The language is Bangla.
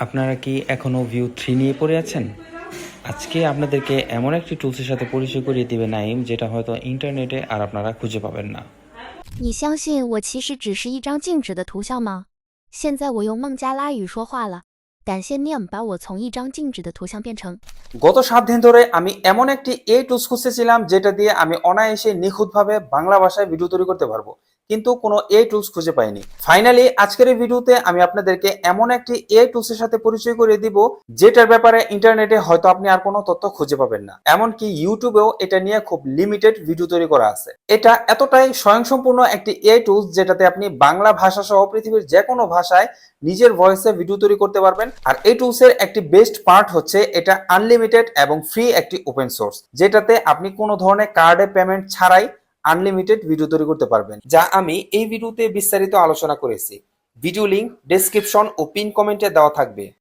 আপনারা কি এখনো ভিউ থ্রি নিয়ে পড়ে আছেন আজকে আপনাদেরকে এমন একটি টুলসের সাথে পরিচয় করিয়ে দিবে নাইম যেটা হয়তো ইন্টারনেটে আর আপনারা খুঁজে পাবেন না 你相信我其实只是一张静止的图像吗？现在我用孟加拉语说话了，感谢 Niam 把我从一张静止的图像变成 গত সাত দিন ধরে আমি এমন একটি এ টুলস খুঁজতেছিলাম যেটা দিয়ে আমি অনায়াসে নিখুঁতভাবে বাংলা ভাষায় ভিডিও তৈরি করতে পারবো কিন্তু কোনো এ টুলস খুঁজে পাইনি। ফাইনালি আজকের এই ভিডিওতে আমি আপনাদেরকে এমন একটি এ টুলসের সাথে পরিচয় করিয়ে দিব, যেটার ব্যাপারে ইন্টারনেটে হয়তো আপনি আর কোনো তথ্য খুঁজে পাবেন না। এমনকি ইউটিউবেও এটা নিয়ে খুব লিমিটেড ভিডিও তৈরি করা আছে। এটা এতটাই স্বয়ংসম্পূর্ণ একটি এ টুলস যেটাতে আপনি বাংলা ভাষা সহ পৃথিবীর যে কোনো ভাষায় নিজের ভয়েসে ভিডিও তৈরি করতে পারবেন। আর এই টুলসের একটি বেস্ট পার্ট হচ্ছে এটা আনলিমিটেড এবং ফ্রি একটি ওপেন সোর্স যেটাতে আপনি কোনো ধরনের কার্ডে পেমেন্ট ছাড়াই আনলিমিটেড ভিডিও তৈরি করতে পারবেন, যা আমি এই ভিডিওতে বিস্তারিত আলোচনা করেছি। ভিডিও লিংক ডেসক্রিপশন ও পিন কমেন্টে দেওয়া থাকবে।